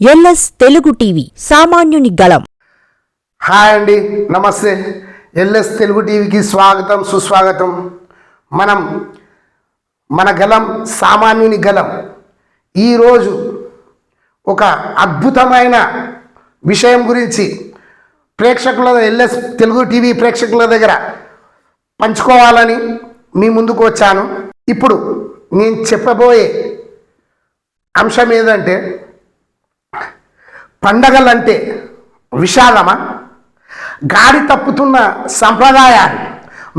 LS Telugu TV సామాన్యుని గళం. Hi అండి నమస్తే. ఎల్ఎస్ తెలుగు టీవీకి స్వాగతం సుస్వాగతం. మనం మన గలం సామాన్యుని గలం ఈరోజు ఒక అద్భుతమైన విషయం గురించి ప్రేక్షకుల ఎల్ఎస్ తెలుగు టీవీ ప్రేక్షకుల దగ్గర పంచుకోవాలని మీ ముందుకు వచ్చాను. ఇప్పుడు నేను చెప్పబోయే అంశం ఏదంటే పండగలంటే విషాదమా గాడి తప్పుతున్న సంప్రదాయాలు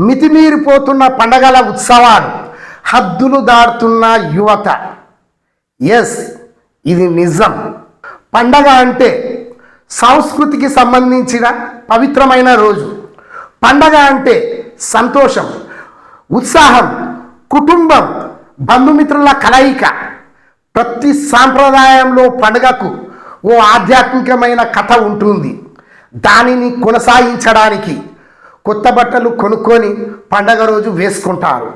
మితిమీరిపోతున్న పండగల ఉత్సవాలు హద్దులు దాటుతున్న యువత. ఎస్ ఇది నిజం. పండగ అంటే సంస్కృతికి సంబంధించిన పవిత్రమైన రోజు. పండగ అంటే సంతోషం ఉత్సాహం కుటుంబం బంధుమిత్రుల కలయిక. ప్రతి సాంప్రదాయంలో పండగకు ఓ ఆధ్యాత్మికమైన కథ ఉంటుంది. దానిని కొనసాగించడానికి కొత్త బట్టలు కొనుక్కొని పండగ రోజు వేసుకుంటారు.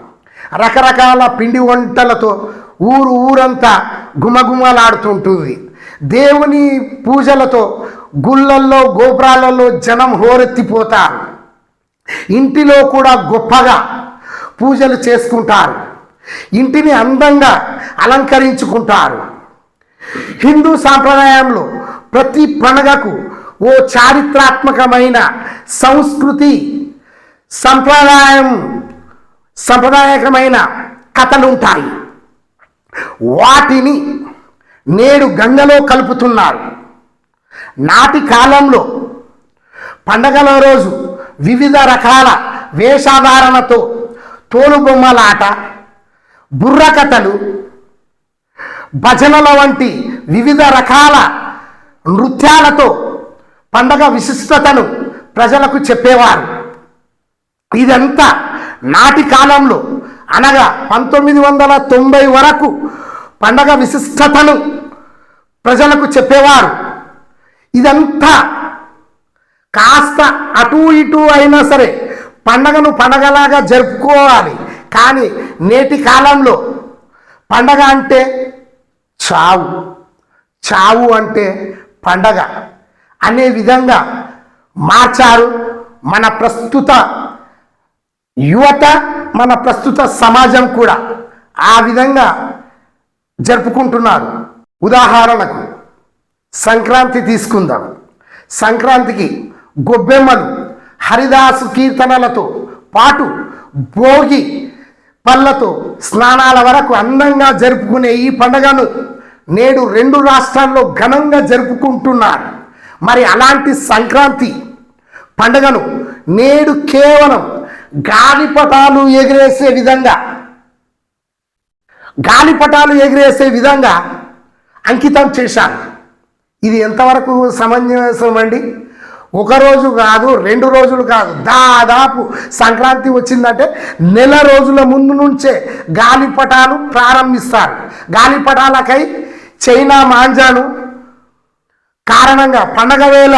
రకరకాల పిండి వంటలతో ఊరు ఊరంతా గుమగుమలాడుతుంటుంది. దేవుని పూజలతో గుళ్ళల్లో గోపురాలలో జనం హోరెత్తిపోతారు. ఇంటిలో కూడా గొప్పగా పూజలు చేసుకుంటారు. ఇంటిని అందంగా అలంకరించుకుంటారు. హిందూ సాంప్రదాయంలో ప్రతి పండుగకు ఓ చారిత్రాత్మకమైన సంస్కృతి సంప్రదాయం సంప్రదాయకమైన కథలుంటాయి వాటిని నేడు గంగలో కలుపుతున్నారు. నాటి కాలంలో పండగల రోజు వివిధ రకాల వేషాధారణతో తోలుబొమ్మలాట బుర్రకథలు భజనల వంటి వివిధ రకాల నృత్యాలతో పండగ విశిష్టతను ప్రజలకు చెప్పేవారు. ఇదంతా నాటి కాలంలో అనగా పంతొమ్మిది వందల తొంభై వరకు పండగ విశిష్టతను ప్రజలకు చెప్పేవారు. ఇదంతా కాస్త అటు ఇటు అయినా సరే పండగను పండగలాగా జరుపుకోవాలి. కానీ నేటి కాలంలో పండగ అంటే చావు. చావు అంటే పండగ. అనే విధంగా మార్చారు మన ప్రస్తుత యువత మన ప్రస్తుత సమాజం కూడా. ఆ విధంగా జరుపుకుంటున్నారు. ఉదాహరణకు సంక్రాంతి తీసుకుందాం. సంక్రాంతికి గొబ్బెమ్మలు హరిదాసు కీర్తనలతో పాటు భోగి పళ్ళతో స్నానాల వరకు అందంగా జరుపుకునే ఈ పండుగను నేడు రెండు రాష్ట్రాల్లో ఘనంగా జరుపుకుంటున్నారు. మరి అలాంటి సంక్రాంతి పండుగను నేడు కేవలం గాలిపటాలు ఎగిరేసే విధంగా గాలిపటాలు ఎగిరేసే విధంగా అంకితం చేశారు. ఇది ఎంతవరకు సమంజసం అండి? ఒక రోజు కాదు రెండు రోజులు కాదు. దాదాపు సంక్రాంతి వచ్చిందంటే నెల రోజుల ముందు నుంచే గాలిపటాలు ప్రారంభిస్తారు. గాలిపటాలకై చైనా మాంజాలు కారణంగా పండగ వేళ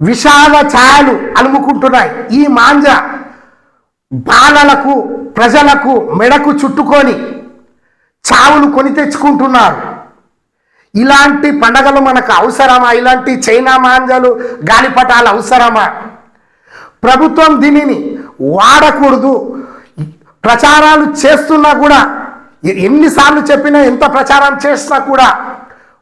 విషాద ఛాయలు అలుముకుంటున్నాయి. ఈ మాంజ బాలలకు ప్రజలకు మెడకు చుట్టుకొని చావులు కొని తెచ్చుకుంటున్నారు. ఇలాంటి పండగలు మనకు అవసరమా? ఇలాంటి చైనా మాంజాలు గాలిపటాలు అవసరమా? ప్రభుత్వం దీనిని వాడకూడదు. ప్రచారాలు చేస్తున్నా కూడా ఎన్నిసార్లు చెప్పినా ఎంత ప్రచారం చేసినా కూడా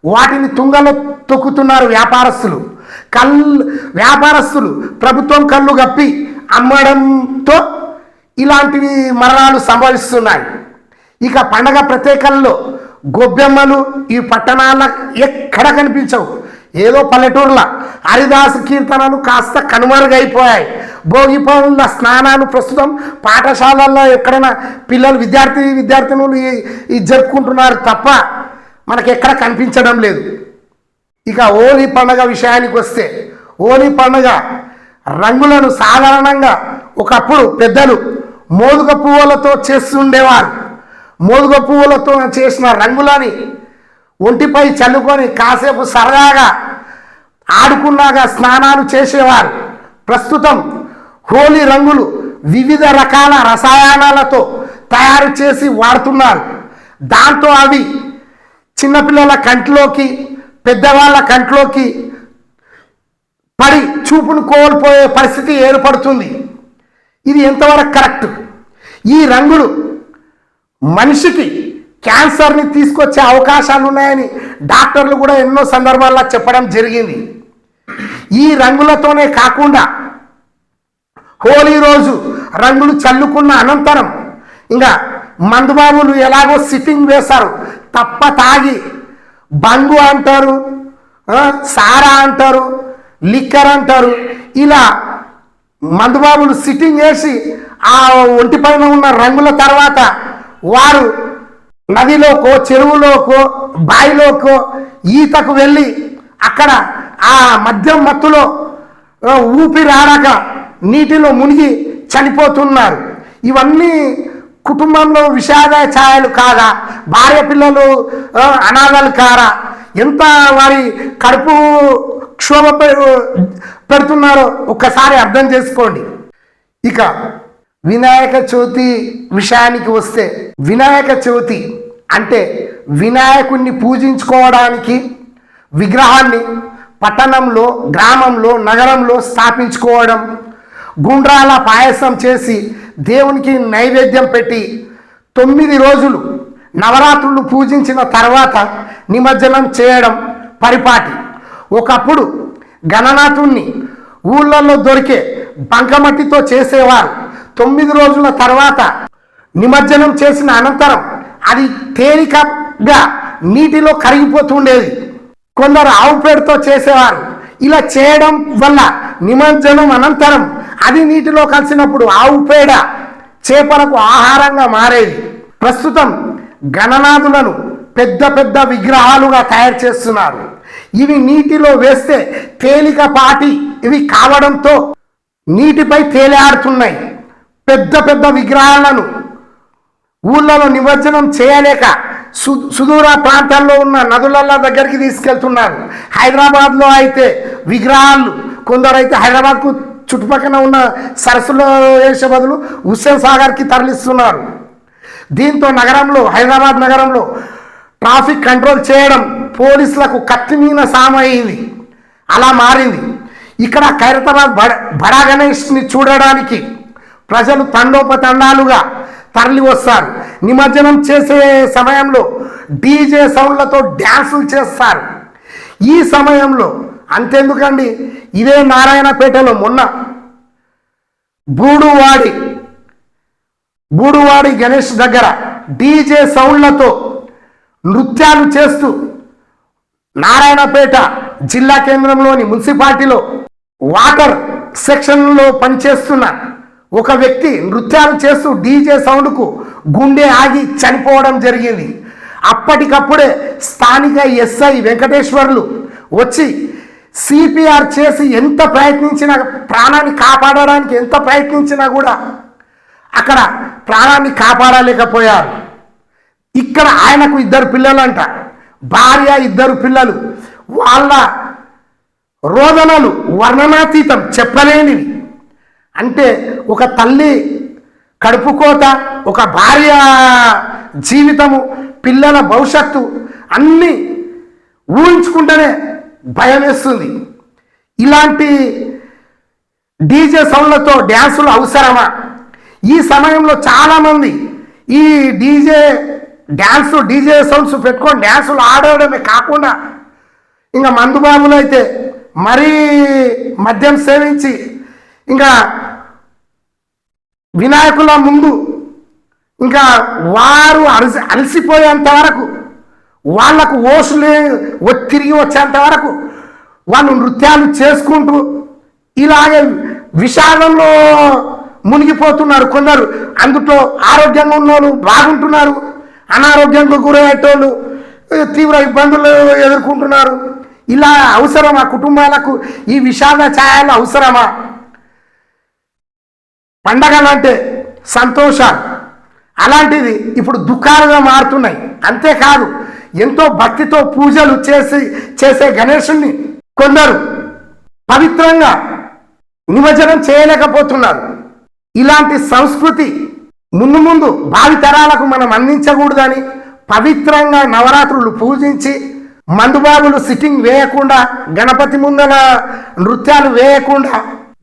వాటిని తుంగలో తొక్కుతున్నారు వ్యాపారస్తులు. కళ్ళు వ్యాపారస్తులు ప్రభుత్వం కళ్ళు గప్పి అమ్మడంతో ఇలాంటివి మరణాలు సంభవిస్తున్నాయి. ఇక పండగ ప్రత్యేకల్లో గొబ్బెమ్మలు ఈ పట్టణాల ఎక్కడ కనిపించవు? ఏదో పల్లెటూరుల. హరిదాసు కీర్తనలు కాస్త కనుమరుగైపోయాయి. భోగి పనుల స్నానాలు ప్రస్తుతం పాఠశాలల్లో ఎక్కడైనా పిల్లలు విద్యార్థి విద్యార్థినులు ఈ- ఇది జరుపుకుంటున్నారు తప్ప మనకి ఎక్కడ కనిపించడం లేదు. ఇక హోలీ పండుగ విషయానికి వస్తే హోలీ పండుగ రంగులను సాధారణంగా ఒకప్పుడు పెద్దలు మోదుగ పువ్వులతో చేస్తుండేవారు. మోదుగ పువ్వులతో చేసిన రంగులని ఒంటిపై చల్లుకొని కాసేపు సరదాగా ఆడుకున్నాగా స్నానాలు చేసేవారు. ప్రస్తుతం హోలీ రంగులు వివిధ రకాల రసాయనాలతో తయారు చేసి వాడుతున్నారు. దాంతో అవి చిన్నపిల్లల కంటిలోకి పెద్దవాళ్ళ కంటిలోకి పడి చూపును కోల్పోయే పరిస్థితి ఏర్పడుతుంది. ఇది ఎంతవరకు కరెక్ట్? ఈ రంగులు మనిషికి క్యాన్సర్ని తీసుకొచ్చే అవకాశాలు ఉన్నాయని డాక్టర్లు కూడా ఎన్నో సందర్భాల్లో చెప్పడం జరిగింది. ఈ రంగులతోనే కాకుండా హోలీ రోజు రంగులు చల్లుకున్న అనంతరం ఇంకా మందుబాబులు ఎలాగో సిట్టింగ్ వేశారు. తప్ప తాగి బంగు అంటారు సారా అంటారు లిక్కర్ అంటారు. ఇలా మందుబాబులు సిట్టింగ్ వేసి ఆ ఒంటి పైన ఉన్న రంగుల తర్వాత వారు నదిలోకో చెరువులోకో బాయిలోకో ఈతకు వెళ్ళి అక్కడ ఆ మద్యం మత్తులో ఊపిరాడక నీటిలో మునిగి చనిపోతున్నారు. ఇవన్నీ కుటుంబంలో విషాద ఛాయలు కాదా? భార్య పిల్లలు అనాథలు కారా? ఎంత వారి కడుపు క్షోభ పెడుతున్నారో ఒక్కసారి అర్థం చేసుకోండి. ఇక వినాయక చవితి విషయానికి వస్తే వినాయక చవితి అంటే వినాయకుణ్ణి పూజించుకోవడానికి విగ్రహాన్ని పట్టణంలో గ్రామంలో నగరంలో స్థాపించుకోవడం గుండ్రాల పాయసం చేసి దేవునికి నైవేద్యం పెట్టి తొమ్మిది రోజులు నవరాత్రులు పూజించిన తర్వాత నిమజ్జనం చేయడం పరిపాటి. ఒకప్పుడు గణనాథుణ్ణి ఊళ్ళల్లో దొరికే బంకమట్టితో చేసేవారు. తొమ్మిది రోజుల తర్వాత నిమజ్జనం చేసిన అనంతరం అది తేలికగా నీటిలో కరిగిపోతుండేది కొందరు ఆవు పేడతో చేసేవారు. ఇలా చేయడం వల్ల నిమజ్జనం అనంతరం అది నీటిలో కలిసినప్పుడు ఆవు పేడ చేపలకు ఆహారంగా మారేది. ప్రస్తుతం గణనాథులను పెద్ద పెద్ద విగ్రహాలుగా తయారు చేస్తున్నారు. ఇవి నీటిలో వేస్తే తేలికపాటి ఇవి కావడంతో నీటిపై తేలాడుతున్నాయి. పెద్ద పెద్ద విగ్రహాలను ఊళ్ళలో నిమజ్జనం చేయలేక సు సుదూర ప్రాంతాల్లో ఉన్న నదులల్ల దగ్గరికి తీసుకెళ్తున్నారు. హైదరాబాద్లో అయితే విగ్రహాలు కొందరైతే హైదరాబాద్కు చుట్టుపక్కన ఉన్న సరస్సులో వేసే బదులు హుస్సేన్ సాగర్కి తరలిస్తున్నారు. దీంతో నగరంలో హైదరాబాద్ నగరంలో ట్రాఫిక్ కంట్రోల్ చేయడం పోలీసులకు కత్తిమీన సామయ్యింది అలా మారింది. ఇక్కడ ఖైరతాబాద్ బడ బడా గణేష్ని చూడడానికి ప్రజలు తండోపతండాలుగా తరలి వస్తారు. నిమజ్జనం చేసే సమయంలో డీజే సౌండ్లతో డ్యాన్సులు చేస్తారు. ఈ సమయంలో అంతెందుకండి? ఇదే నారాయణపేటలో మొన్న బూడువాడి బూడువాడి గణేష్ దగ్గర డీజే సౌండ్లతో నృత్యాలు చేస్తూ నారాయణపేట జిల్లా కేంద్రంలోని మున్సిపాలిటీలో వాటర్ సెక్షన్లో పనిచేస్తున్న ఒక వ్యక్తి నృత్యాలు చేస్తూ డీజే సౌండ్కు గుండె ఆగి చనిపోవడం జరిగింది. అప్పటికప్పుడే స్థానిక ఎస్ఐ వెంకటేశ్వర్లు వచ్చి సిపిఆర్ చేసి ఎంత ప్రయత్నించినా ప్రాణాన్ని కాపాడడానికి ఎంత ప్రయత్నించినా కూడా అక్కడ ప్రాణాన్ని కాపాడలేకపోయారు. ఇక్కడ ఆయనకు ఇద్దరు పిల్లలంట. భార్య ఇద్దరు పిల్లలు. వాళ్ళ రోదనలు వర్ణనాతీతం చెప్పలేనివి. అంటే ఒక తల్లి కడుపు కోత ఒక భార్య జీవితము పిల్లల భవిష్యత్తు అన్నీ ఊహించుకుంటేనే భయం వేస్తుంది. ఇలాంటి డీజే సౌండ్లతో డ్యాన్సులు అవసరమా? ఈ సమయంలో చాలామంది ఈ డీజే డ్యాన్స్ డీజే సౌండ్స్ పెట్టుకొని డ్యాన్సులు ఆడడమే కాకుండా ఇంకా మందుబాబులు అయితే మరీ మద్యం సేవించి ఇంకా వినాయకుల ముందు ఇంకా వారు అలసి అలసిపోయేంత వరకు వాళ్ళకు ఓసులే తిరిగి వచ్చేంత వరకు వాళ్ళు నృత్యాలు చేసుకుంటూ ఇలాగే విషాదంలో మునిగిపోతున్నారు కొందరు. అందులో ఆరోగ్యంగా ఉన్నోళ్ళు బాగుంటున్నారు. అనారోగ్యంగా గురయ్యేటోళ్ళు తీవ్ర ఇబ్బందులు ఎదుర్కొంటున్నారు. ఇలా అవసరమా కుటుంబాలకు? ఈ విషాద ఛాయలు అవసరమా? పండగలంటే సంతోషాలు. అలాంటిది ఇప్పుడు దుఃఖాలుగా మారుతున్నాయి. అంతేకాదు ఎంతో భక్తితో పూజలు చేసి చేసే గణేషుణ్ణి కొందరు పవిత్రంగా నిమజ్జనం చేయలేకపోతున్నారు. ఇలాంటి సంస్కృతి ముందు ముందు భావితరాలకు మనం అందించకూడదని పవిత్రంగా నవరాత్రులు పూజించి మందుబాబులు సిట్టింగ్ వేయకుండా గణపతి ముందల నృత్యాలు వేయకుండా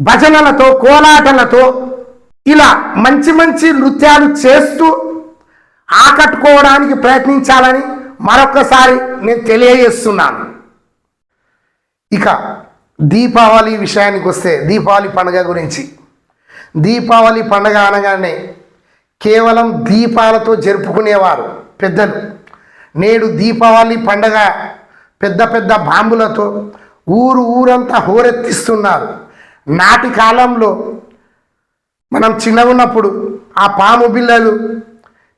భజనలతో కోలాటలతో ఇలా మంచి మంచి నృత్యాలు చేస్తూ ఆకట్టుకోవడానికి ప్రయత్నించాలని మరొకసారి నేను తెలియజేస్తున్నాను. ఇక దీపావళి విషయానికి వస్తే దీపావళి పండుగ గురించి. దీపావళి పండుగ అనగానే కేవలం దీపాలతో జరుపుకునేవారు పెద్దలు. నేడు దీపావళి పండగ పెద్ద పెద్ద బాంబులతో ఊరు ఊరంతా హోరెత్తిస్తున్నారు. నాటి కాలంలో మనం చిన్నగా ఉన్నప్పుడు ఆ పాము బిళ్ళలు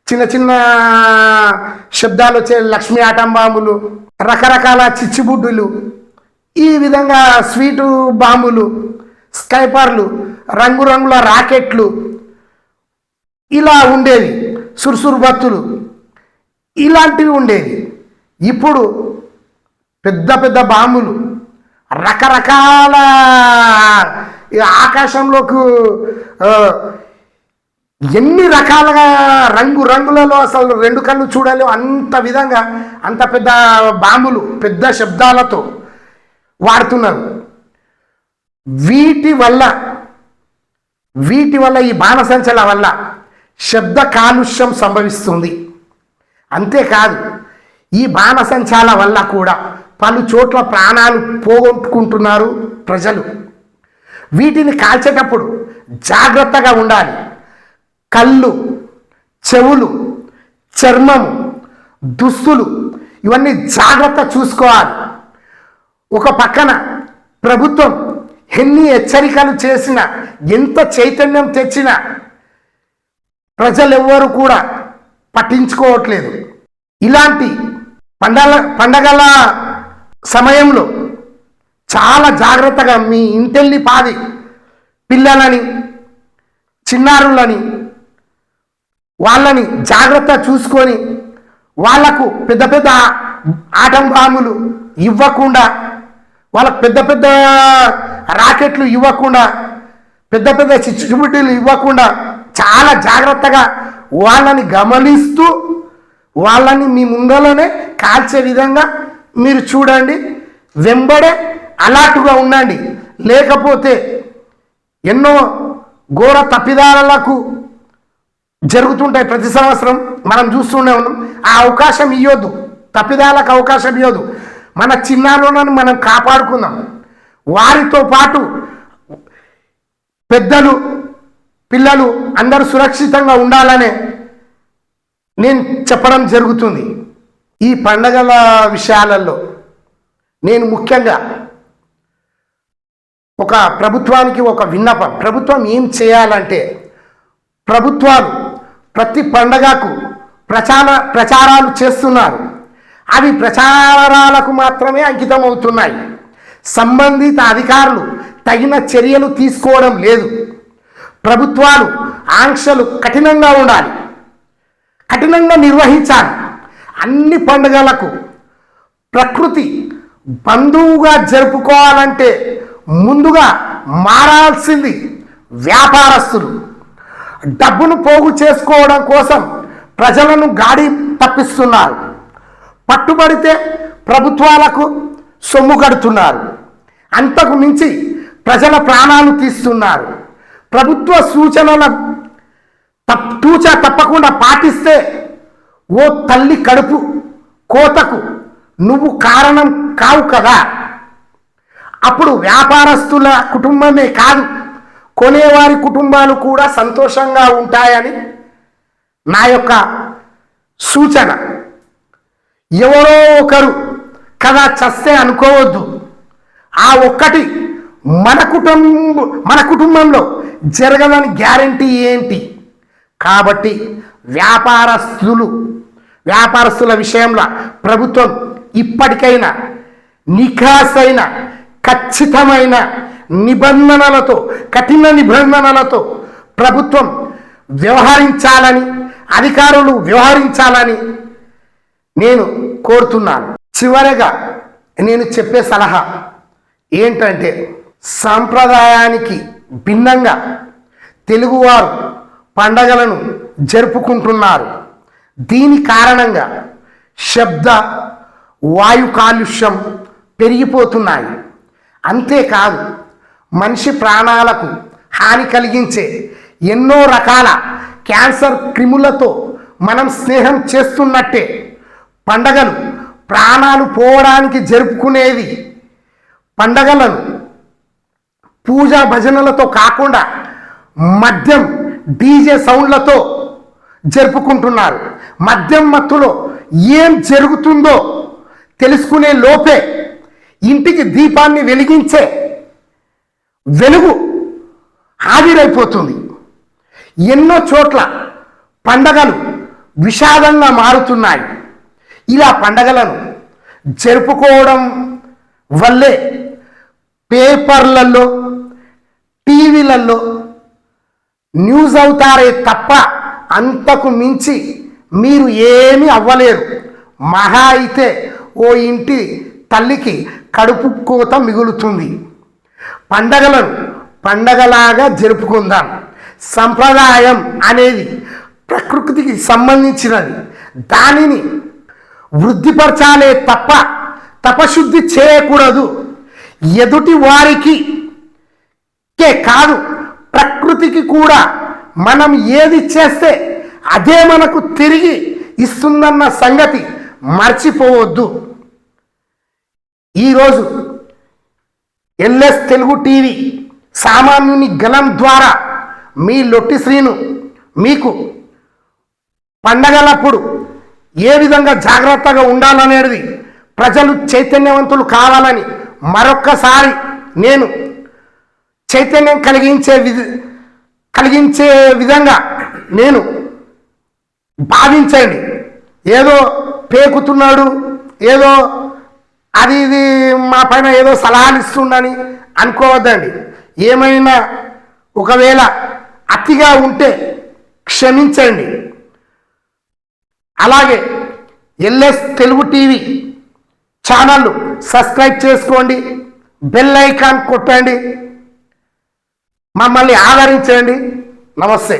చిన్న చిన్న శబ్దాలు వచ్చే లక్ష్మీ ఆటం బాంబులు రకరకాల చిచ్చిబుడ్డులు ఈ విధంగా స్వీటు బాంబులు స్కైపర్లు రంగురంగుల రాకెట్లు ఇలా ఉండేవి సురుసురు బత్తులు ఇలాంటివి ఉండేవి. ఇప్పుడు పెద్ద పెద్ద బాంబులు రకరకాల ఈ ఆకాశంలోకి ఎన్ని రకాలుగా రంగు రంగులలో అసలు రెండు కళ్ళు చూడాలి అంత విధంగా అంత పెద్ద బాంబులు పెద్ద శబ్దాలతో వాడుతున్నారు. వీటి వల్ల వీటి వల్ల ఈ బాణసంచల వల్ల శబ్ద కాలుష్యం సంభవిస్తుంది. అంతేకాదు ఈ బాణసంచాల వల్ల కూడా పలు చోట్ల ప్రాణాలు పోగొట్టుకుంటున్నారు ప్రజలు. వీటిని కాల్చేటప్పుడు జాగ్రత్తగా ఉండాలి. కళ్ళు చెవులు చర్మం దుస్తులు ఇవన్నీ జాగ్రత్త చూసుకోవాలి. ఒక పక్కన ప్రభుత్వం ఎన్ని హెచ్చరికలు చేసినా ఎంత చైతన్యం తెచ్చినా ప్రజలెవ్వరూ కూడా పట్టించుకోవట్లేదు. ఇలాంటి పండగ పండగల సమయంలో చాలా జాగ్రత్తగా మీ ఇంటెల్లి పాది పిల్లలని చిన్నారులని వాళ్ళని జాగ్రత్త చూసుకొని వాళ్ళకు పెద్ద పెద్ద ఆటంబాములు ఇవ్వకుండా వాళ్ళకు పెద్ద పెద్ద రాకెట్లు ఇవ్వకుండా పెద్ద పెద్ద చిచ్చుబుడ్డీలు ఇవ్వకుండా చాలా జాగ్రత్తగా వాళ్ళని గమనిస్తూ వాళ్ళని మీ ముందరలోనే కాల్చే విధంగా మీరు చూడండి. వెంబడే అలర్ట్గా ఉండండి. లేకపోతే ఎన్నో ఘోర తప్పిదాలకు జరుగుతుంటాయి ప్రతి సంవత్సరం. మనం చూస్తూనే ఉన్నాం. ఆ అవకాశం ఇవ్వద్దు తప్పిదాలకు అవకాశం ఇవ్వద్దు మన చిన్నాలోనని మనం కాపాడుకుందాం. వారితో పాటు పెద్దలు పిల్లలు అందరూ సురక్షితంగా ఉండాలనే నేను చెప్పడం జరుగుతుంది. ఈ పండగల విషయాలలో నేను ముఖ్యంగా ఒక ప్రభుత్వానికి ఒక విన్నపం. ప్రభుత్వం ఏం చేయాలంటే ప్రభుత్వాలు ప్రతి పండగకు ప్రచార ప్రచారాలు చేస్తున్నారు. అవి ప్రచారాలకు మాత్రమే అంకితం అవుతున్నాయి సంబంధిత అధికారులు తగిన చర్యలు తీసుకోవడం లేదు. ప్రభుత్వాలు ఆంక్షలు కఠినంగా ఉండాలి. కఠినంగా నిర్వహించాలి. అన్ని పండుగలకు ప్రకృతి బంధువుగా జరుపుకోవాలంటే ముందుగా మారాల్సింది వ్యాపారస్తులు. డబ్బును పోగు చేసుకోవడం కోసం ప్రజలను గాడి తప్పిస్తున్నారు. పట్టుబడితే ప్రభుత్వాలకు సొమ్ము కడుతున్నారు. అంతకు మించి ప్రజల ప్రాణాలు తీస్తున్నారు. ప్రభుత్వ సూచనల తూచ తప్పకుండా పాటిస్తే ఓ తల్లి కడుపు కోతకు నువ్వు కారణం కావు కదా. అప్పుడు వ్యాపారస్తుల కుటుంబమే కాదు కొనేవారి కుటుంబాలు కూడా సంతోషంగా ఉంటాయని నా యొక్క సూచన. ఎవరో ఒకరు కదా చస్తే అనుకోవద్దు. ఆ ఒక్కటి మన కుటుంబ మన కుటుంబంలో జరగదని గ్యారంటీ ఏంటి? కాబట్టి వ్యాపారస్తులు వ్యాపారస్తుల విషయంలో ప్రభుత్వం ఇప్పటికైనా నిఖాసైన ఖచ్చితమైన నిబంధనలతో కఠిన నిబంధనలతో ప్రభుత్వం వ్యవహరించాలని అధికారులు వ్యవహరించాలని నేను కోరుతున్నాను. చివరగా నేను చెప్పే సలహా ఏంటంటే సాంప్రదాయానికి భిన్నంగా తెలుగువారు పండగలను జరుపుకుంటున్నారు. దీని కారణంగా శబ్ద వాయు కాలుష్యం పెరిగిపోతున్నాయి. అంతేకాదు మనిషి ప్రాణాలకు హాని కలిగించే ఎన్నో రకాల క్యాన్సర్ క్రిములతో మనం స్నేహం చేస్తున్నట్టే పండగలు ప్రాణాలు పోవడానికి జరుపుకునేది పండగలను పూజా భజనలతో కాకుండా మద్యం డీజే సౌండ్లతో జరుపుకుంటున్నారు. మద్యం మత్తులో ఏం జరుగుతుందో తెలుసుకునే లోపే ఇంటికి దీపాన్ని వెలిగించే వెలుగు హాజరైపోతుంది. ఎన్నో చోట్ల పండగలు విషాదంగా మారుతున్నాయి. ఇలా పండగలను జరుపుకోవడం వల్లే పేపర్లలో టీవీలలో న్యూస్ అవుతారే తప్ప అంతకు మించి మీరు ఏమీ అవ్వలేరు. మహా అయితే ఓ ఇంటి తల్లికి కడుపు కోత మిగులుతుంది. పండగలను పండగలాగా జరుపుకుందాం. సంప్రదాయం అనేది ప్రకృతికి సంబంధించినది. దానిని వృద్ధిపరచాలే తప్ప తపశుద్ధి చేయకూడదు. ఎదుటి వారికి కాదు ప్రకృతికి కూడా మనం ఏది చేస్తే అదే మనకు తిరిగి ఇస్తుందన్న సంగతి మర్చిపోవద్దు. ఈరోజు ఎల్ఎస్ తెలుగు టీవీ సామాన్యుని గలం ద్వారా మీ లొట్టి శ్రీను మీకు పండగలప్పుడు ఏ విధంగా జాగ్రత్తగా ఉండాలనేది ప్రజలు చైతన్యవంతులు కావాలని మరొక్కసారి నేను చైతన్యం కలిగించే విధ కలిగించే విధంగా నేను భావించండి. ఏదో పేకుతున్నాడు ఏదో అది ఇది మా పైన ఏదో సలహాలు ఇస్తుండని అనుకోవద్దండి. ఏమైనా ఒకవేళ అతిగా ఉంటే క్షమించండి. అలాగే LS Telugu TV channel subscribe చేసుకోండి బెల్ ఐకాన్ కొట్టండి మమ్మల్ని ఆదరించండి. నమస్తే.